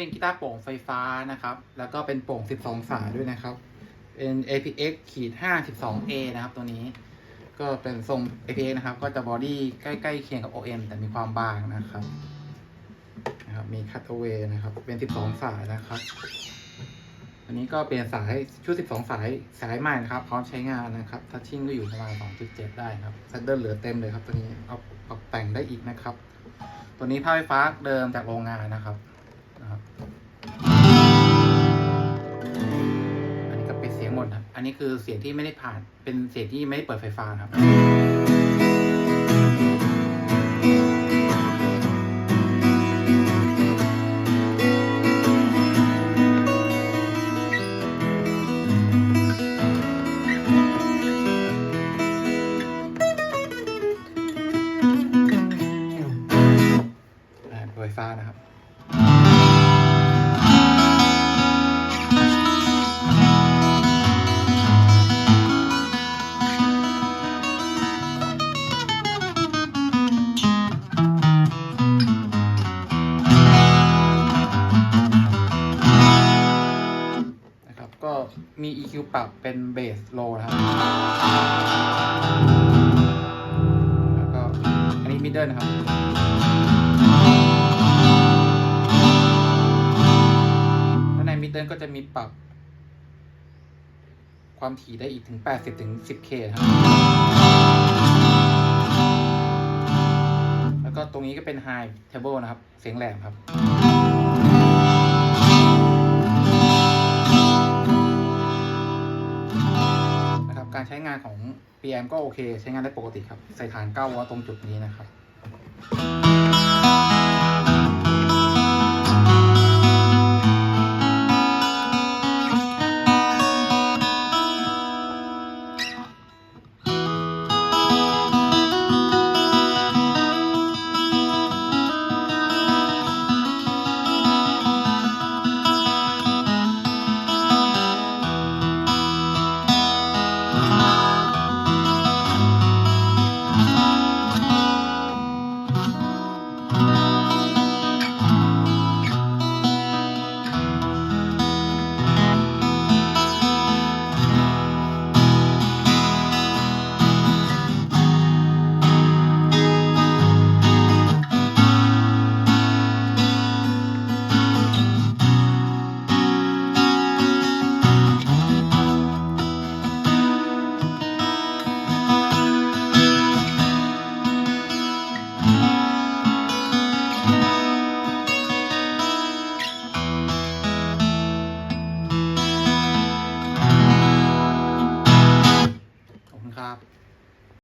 เป็นกีตาร์โปร่งไฟฟ้านะครับ แล้วก็เป็นโปร่ง 12 สายด้วยนะครับ เป็น APX ขีด5 12A นะครับ ตัวนี้ ก็เป็นทรง APX นะครับ ก็จะบอดี้ใกล้ๆเคียงกับ OM แต่มีความบางนะครับ นะครับ มี cut away นะครับ เป็น 12 สายนะครับ อันนี้ก็เป็นสายชุด 12 สายสายใหม่นะครับ พร้อมใช้งานนะครับทัชชิ่งก็อยู่ประมาณ 2.7 ได้ครับซัดเดิลเหลือเต็มเลยครับตัวนี้ เอาเอาแต่งได้อีกนะครับ ตัวนี้ภาพไฟฟ้าเดิมจากโรงงานนะครับ นะอันนี้คือเสียงที่ไม่ได้ผ่าน เป็นเสียงที่ไม่ได้เปิดไฟฟ้าครับอ่าเปิดไฟฟ้านะครับ ก็มี EQ ปรับเป็นเบสโลนะครับ แล้วก็อันนี้มิดเดิลนะครับ แล้วในมิดเดิลก็จะมีปรับ ความถี่ได้อีกถึง 80ถึง 10K ครับ แล้วก็ตรงนี้ก็เป็น High Table นะครับ เสียงแหลมครับ การใช้งานของ PM ก็โอเค ใช้งานได้ปกติครับ ใส่ฐาน 9 วัตต์ตรงจุดนี้นะครับ